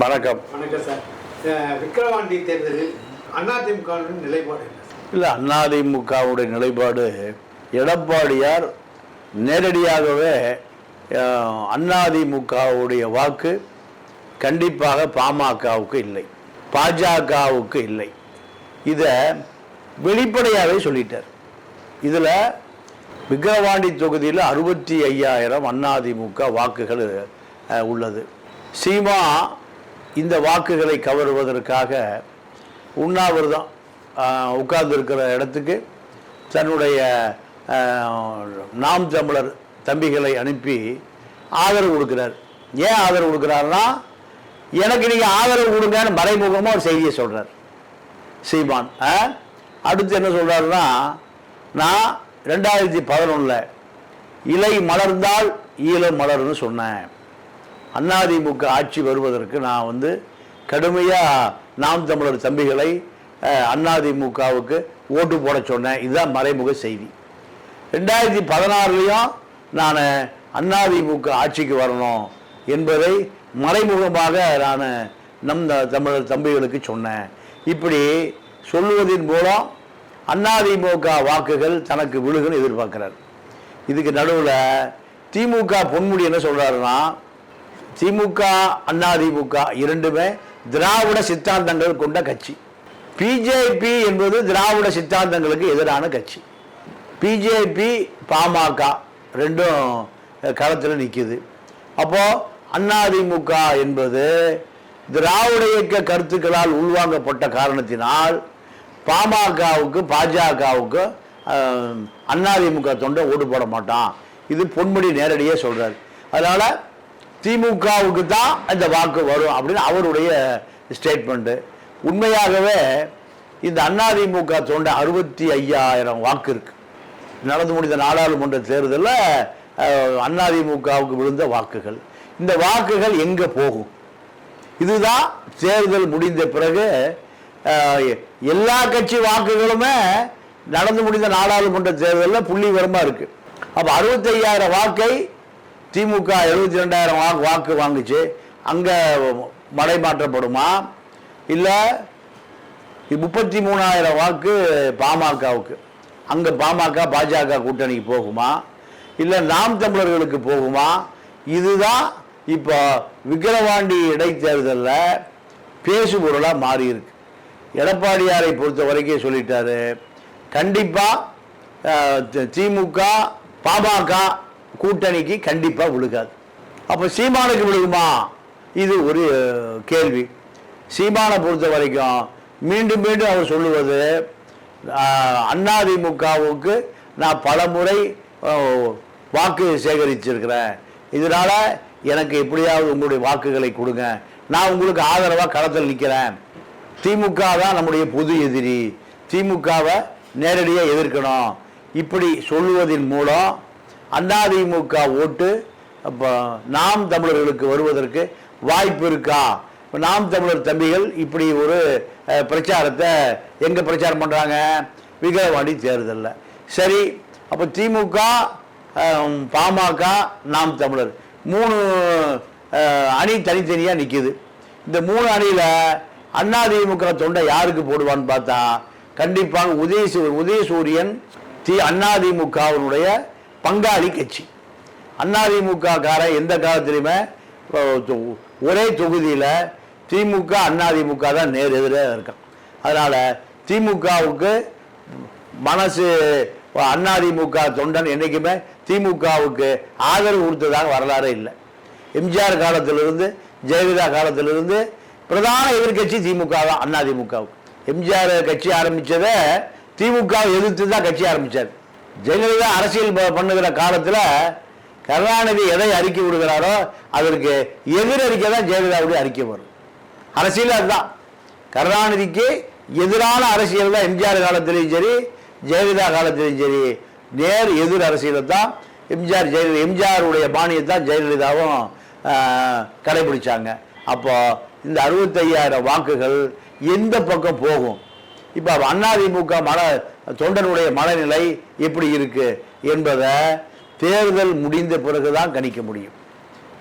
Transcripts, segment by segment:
வணக்கம். வணக்கம் சார். விக்கிரவாண்டி தேர்தலில் அதிமுகவின் நிலைப்பாடு? இல்லை அதிமுகவுடைய நிலைப்பாடு எடப்பாடியார் நேரடியாகவே அதிமுகவுடைய வாக்கு கண்டிப்பாக பாமகவுக்கு இல்லை. பாஜகவுக்கு இல்லை. இதை வெளிப்படையாகவே சொல்லிட்டார். இதில் விக்கிரவாண்டி தொகுதியில் அறுபத்தி ஐயாயிரம் அதிமுக வாக்குகள் உள்ளது. சீமா இந்த வாக்குகளை கவருவதற்காக உண்ணாவிரதம் உட்கார்ந்துருக்கிற இடத்துக்கு தன்னுடைய நாம் தமிழர் தம்பிகளை அனுப்பி ஆதரவு கொடுக்குறார். ஏன் ஆதரவு கொடுக்குறாருன்னா எனக்கு நீங்கள் ஆதரவு கொடுங்கன்னு மறைமுகமாக ஒரு செய்தியை சொல்கிறார் சீமான் ஆ? அடுத்து என்ன சொல்கிறாருன்னா நான் ரெண்டாயிரத்தி பதினொன்றில் இலை மலர்ந்தால் ஈழம் மலர்னு சொன்னேன். அதிமுக ஆட்சி வருவதற்கு நான் வந்து கடுமையாக நாம் தமிழர் தம்பிகளை அதிமுகவுக்கு ஓட்டு போட சொன்னேன். இதுதான் மறைமுக செய்தி. ரெண்டாயிரத்தி பதினாறுலையும் நான் அதிமுக ஆட்சிக்கு வரணும் என்பதை மறைமுகமாக நான் நம் தமிழர் தம்பிகளுக்கு சொன்னேன். இப்படி சொல்லுவதன் மூலம் அதிமுக வாக்குகள் தனக்கு விழுகுன்னு எதிர்பார்க்கிறார். இதுக்கு நடுவில் திமுக பொன்முடி என்ன சொல்கிறாருன்னா திமுக அண்ணா திமுக இரண்டுமே திராவிட சித்தாந்தங்கள் கொண்ட கட்சி. பிஜேபி என்பது திராவிட சித்தாந்தங்களுக்கு எதிரான கட்சி. பிஜேபி பாமக ரெண்டும் களத்தில் நிற்கிது அப்போது அதிமுக என்பது திராவிட இயக்க கருத்துக்களால் உள்வாங்கப்பட்ட காரணத்தினால் பாமகவுக்கு பாஜகவுக்கு அதிமுக தொண்டை ஓடு போட மாட்டான். இது பொன்முடி நேரடியாக சொல்கிறார் அதனால் திமுகவுக்கு தான் இந்த வாக்கு வரும் அப்படின்னு அவருடைய ஸ்டேட்மெண்ட்டு உண்மையாகவே இந்த அதிமுக தொண்டை அறுபத்தி ஐயாயிரம் வாக்கு இருக்கு. நடந்து முடிந்த நாடாளுமன்ற தேர்தலில் அதிமுகவுக்கு விழுந்த வாக்குகள். இந்த வாக்குகள் எங்கே போகும்? இதுதான் தேர்தல் முடிந்த பிறகு எல்லா கட்சி வாக்குகளுமே நடந்து முடிந்த நாடாளுமன்ற தேர்தலில் புள்ளி விவரமாக இருக்குது அப்போ அறுபத்தையாயிரம் வாக்கை திமுக எழுபத்தி ரெண்டாயிரம் வாக்கு வாக்கு வாங்குச்சு. அங்கே மடை மாற்றப்படுமா இல்லை முப்பத்தி மூணாயிரம் வாக்கு பாமகவுக்கு. அங்கே பாமக பாஜக கூட்டணிக்கு போகுமா? இல்லை நாம் தமிழர்களுக்கு போகுமா? இதுதான் இப்போ விக்கிரவாண்டி இடைத்தேர்தலில் பேசுபொருளாக மாறியிருக்கு. எடப்பாடியாரை பொறுத்த வரைக்கும் சொல்லிட்டாரு. கண்டிப்பாக திமுக பாமக கூட்டணிக்கு கண்டிப்பாக விழுகாது. அப்போ சீமானுக்கு விழுகுமா? இது ஒரு கேள்வி. சீமானை பொறுத்த வரைக்கும் மீண்டும் மீண்டும் அவர் சொல்லுவது அதிமுகவுக்கு நான் பல முறை வாக்கு சேகரிச்சிருக்கிறேன். இதனால் எனக்கு எப்படியாவது உங்களுடைய வாக்குகளை கொடுங்க. நான் உங்களுக்கு ஆதரவாக களத்தில் நிற்கிறேன் திமுக தான் நம்முடைய பொது எதிரி. திமுகவை நேரடியாக எதிர்க்கணும். இப்படி சொல்லுவதன் மூலம் அதிமுக ஓட்டு அப்போ நாம் தமிழர்களுக்கு வருவதற்கு வாய்ப்பு இருக்கா? நாம் தமிழர் தம்பிகள் இப்படி ஒரு பிரச்சாரத்தை எங்கே பிரச்சாரம் பண்ணுறாங்க விக்கிரவாண்டி தேர்தலில். சரி அப்போ திமுக பாமக நாம் தமிழர். மூணு அணி தனித்தனியாக நிற்கிது இந்த மூணு அணியில் அதிமுக தொண்டை யாருக்கு போடுவான்னு பார்த்தா கண்டிப்பாக உதய உதயசூரியன் தி அதிமுகவினுடைய பங்காளி கட்சி. அதிமுக காரன் எந்த காலத்திலையுமே ஒரே தொகுதியில் திமுக அதிமுக தான் நேர் எதிராக இருக்கான். அதனால் திமுகவுக்கு மனசு அதிமுக தொண்டன் என்றைக்குமே திமுகவுக்கு ஆதரவு கொடுத்ததாக வரலாறு இல்லை. எம்ஜிஆர் காலத்திலிருந்து ஜெயலலிதா காலத்திலிருந்து பிரதான எதிர்க்கட்சி திமுக தான் அதிமுகவுக்கு எம்ஜிஆர் கட்சி ஆரம்பித்ததை திமுக எதிர்த்து தான் கட்சி ஆரம்பிச்சார். ஜெயலலிதா அரசியல் ப- பண்ணுகிற காலத்தில் கருணாநிதி எதை அறிக்கை விடுகிறாரோ அதற்கு எதிர் அறிக்கை தான் ஜெயலலிதாவுடைய அறிக்கை வரும். அரசியல் அதுதான். கருணாநிதிக்கு எதிரான அரசியல் தான் எம்ஜிஆர் காலத்திலையும் சரி ஜெயலலிதா காலத்திலையும் சரி. நேர் எதிர் அரசியலை தான் எம்ஜிஆர் ஜெயலலிதா எம்ஜிஆருடைய பாணியை தான் ஜெயலலிதாவும் கடைபிடிச்சாங்க. அப்போ இந்த அறுபத்தையாயிரம் வாக்குகள் எந்த பக்கம் போகும்? இப்போ அதிமுக மன தொண்டனுடைய மனநிலை எப்படி இருக்கு என்பதை தேர்தல் முடிந்த பிறகுதான் கணிக்க முடியும்.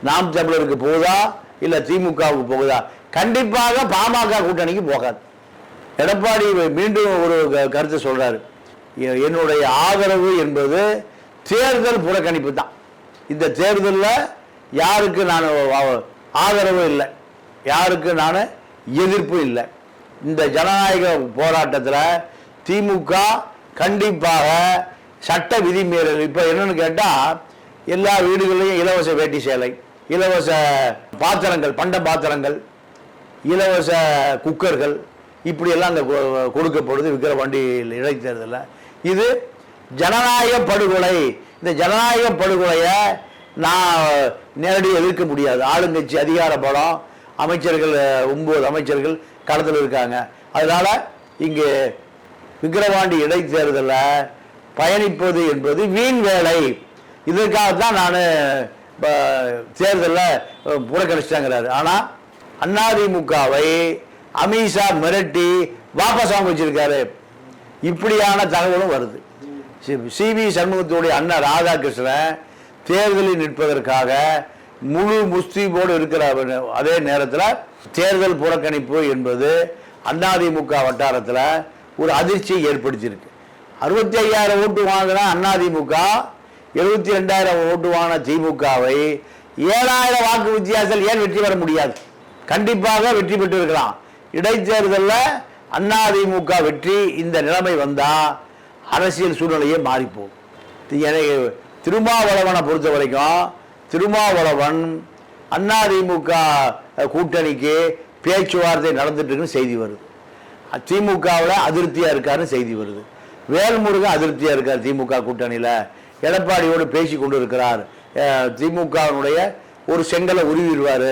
நாம் தமிழருக்கு போகுதா? இல்லை திமுகவுக்கு போகுதா? கண்டிப்பாக பாமக கூட்டணிக்கு போகாது. எடப்பாடி மீண்டும் ஒரு க- கருத்தை சொல்றாரு. என்னுடைய ஆதரவு என்பது தேர்தல் புறக்கணிப்பு தான். இந்த தேர்தலில் யாருக்கு நான் ஆதரவு இல்லை. யாருக்கு நான் எதிர்ப்பு இல்லை. இந்த ஜனநாயக போராட்டத்தில் திமுக கண்டிப்பாக சட்ட விதிமீறல் இப்போ என்னன்னு கேட்டால் எல்லா வீடுகளையும் இலவச வேட்டி சேலை இலவச பாத்திரங்கள் பண்ட பாத்திரங்கள் இலவச குக்கர்கள் இப்படியெல்லாம் அங்கே கொடுக்கப்படுது விக்கிரவாண்டியில் இடைத்தேர்தலில் இது ஜனநாயக படுகொலை. இந்த ஜனநாயக படுகொலையை நான் நேரடியாக எதிர்க்க முடியாது. ஆளுங்கட்சி அதிகார படம் அமைச்சர்கள் ஒம்பது அமைச்சர்கள் களத்தில் இருக்காங்க. அதனால் இங்கே விக்கிரவாண்டி இடைத்தேர்தலில் பயணிப்பது என்பது வீண் வேலை. இதற்காகத்தான் நான் தேர்தலில் புறக்கணிச்சிட்டாங்கிறாரு ஆனால் அதிமுகவை அமித்ஷா மிரட்டி வாபஸ் வாங்க வச்சிருக்காரு. இப்படியான தகவலும் வருது. சிவி சண்முகத்துடைய அண்ணன் ராதாகிருஷ்ணன் தேர்தலில் நிற்பதற்காக முழு முஸ்தீபோடு இருக்கிற அதே நேரத்தில் தேர்தல் புறக்கணிப்பு என்பது அதிமுக வட்டாரத்தில் ஒரு அதிர்ச்சியை ஏற்படுத்தியிருக்கு. அறுபத்தி ஐயாயிரம் ஓட்டு வாங்கினா அதிமுக எழுபத்தி ரெண்டாயிரம் ஓட்டு வாங்கின திமுகவை ஏழாயிரம் வாக்கு வித்தியாசத்தில் ஏன் வெற்றி பெற முடியாது? கண்டிப்பாக வெற்றி பெற்று இருக்கலாம் இடைத்தேர்தலில் அதிமுக வெற்றி இந்த நிலைமை வந்தால் அரசியல் சூழ்நிலையே மாறிப்போம். எனக்கு திருமாவளவனை பொறுத்த வரைக்கும் திருமாவளவன் அதிமுக கூட்டணிக்கு பேச்சுவார்த்தை நடந்துட்டு இருக்குன்னு செய்தி வருது. திமுகவில் அதிருப்தியாக இருக்காருன்னு செய்தி வருது. வேல்முருகன் அதிருப்தியாக இருக்கார் திமுக கூட்டணியில். எடப்பாடியோடு பேசி கொண்டு இருக்கிறார் திமுகவினுடைய ஒரு செங்கலை உருவிடுவார்.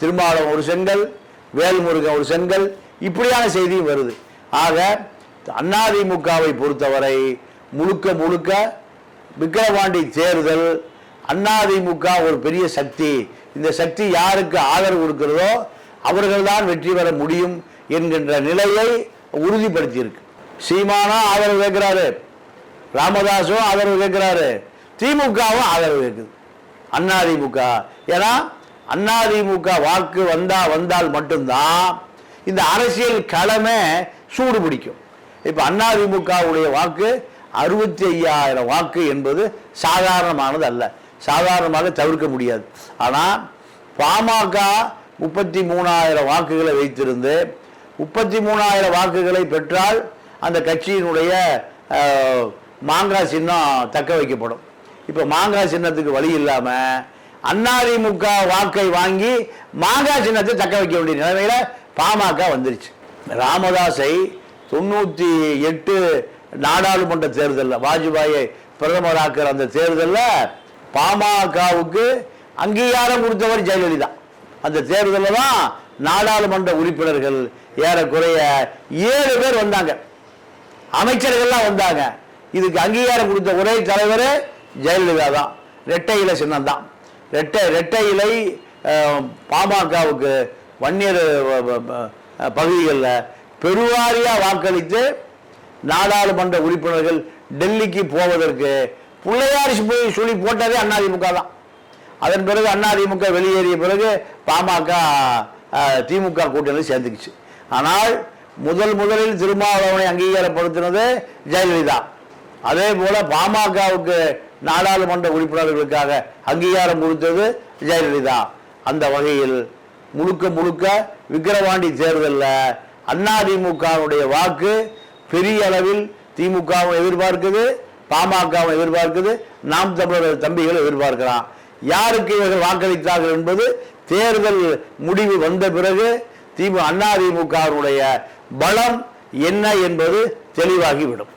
திருமாவளவன் ஒரு செங்கல் வேல்முருகன் ஒரு செங்கல் இப்படியான செய்தியும் வருது. ஆக அதிமுகவை பொறுத்தவரை முழுக்க முழுக்க விக்கிரவாண்டி தேர்தல் அதிமுக ஒரு பெரிய சக்தி. இந்த சக்தி யாருக்கு ஆதரவு கொடுக்கிறதோ அவர்கள்தான் வெற்றி பெற முடியும். என்கின்ற நிலையை உறுதிப்படுத்தியிருக்கு. சீமானா ஆதரவு கேட்கிறாரு. ராமதாஸும் ஆதரவு கேட்கிறாரு. திமுகவும் ஆதரவு கேட்குது. அதிமுக ஏன்னா அதிமுக வாக்கு வந்தா வந்தால் மட்டும்தான் இந்த அரசியல் களமே சூடு பிடிக்கும். இப்ப அதிமுகவுடைய வாக்கு அறுபத்தி ஐயாயிரம் வாக்கு என்பது சாதாரணமானது அல்ல. சாதாரணமாக தவிர்க்க முடியாது. ஆனால் பாமக முப்பத்தி மூணாயிரம் வாக்குகளை வைத்திருந்து முப்பத்தி மூணாயிரம் வாக்குகளை பெற்றால் அந்த கட்சியினுடைய அஹ், மாங்காய் சின்னம் தக்க வைக்கப்படும். இப்போ மாங்காய் சின்னத்துக்கு வழி இல்லாமல் அதிமுக வாக்கை வாங்கி மாங்காய் சின்னத்தை தக்க வைக்க வேண்டிய நிலைமையில் பாமக வந்துருச்சு. ராமதாஸை தொண்ணூற்றி எட்டு நாடாளுமன்ற தேர்தலில் வாஜ்பாயை பிரதமராக்கிற அந்த தேர்தலில் பாமகவுக்கு அங்கீகாரம் கொடுத்தவர் ஜெயலலிதா. அந்த தேர்தலில் தான் நாடாளுமன்ற உறுப்பினர்கள் ஏறக்குறைய ஏழு பேர் வந்தாங்க. அமைச்சர்கள்லாம் வந்தாங்க. இதுக்கு அங்கீகாரம் கொடுத்த ஒரே தலைவர் ஜெயலலிதா தான். ரெட்டை இலை சின்னம் தான் ரெட்டை ரெட்டை இலை பாமகவுக்கு வன்னியர் பகுதிகளில் பெருவாரியாக வாக்களித்து நாடாளுமன்ற உறுப்பினர்கள் டெல்லிக்கு போவதற்கு பிள்ளையார் போய் சொல்லி போட்டதே அதிமுக தான். அதன் பிறகு அதிமுக வெளியேறிய பிறகு பாமக திமுக கூட்டணி சேர்ந்துக்குச்சு. ஆனால் முதல் முதலில் திருமாவளவனை அங்கீகாரப்படுத்தினது ஜெயலலிதா. அதே போல பாமகவுக்கு நாடாளுமன்ற உறுப்பினர்களுக்காக அங்கீகாரம் கொடுத்தது ஜெயலலிதா. அந்த வகையில் முழுக்க முழுக்க விக்கிரவாண்டி தேர்தலில் அதிமுகவுடைய வாக்கு பெரிய அளவில் திமுகவும் எதிர்பார்க்குது பாமகவும் எதிர்பார்க்குது நாம் தமிழர் தம்பிகள் எதிர்பார்க்கிறான் யாருக்கு இவர்கள் வாக்களித்தார்கள் என்பது தேர்தல் முடிவு வந்த பிறகு திமு அதிமுகவினுடைய பலம் என்ன என்பது தெளிவாகிவிடும்.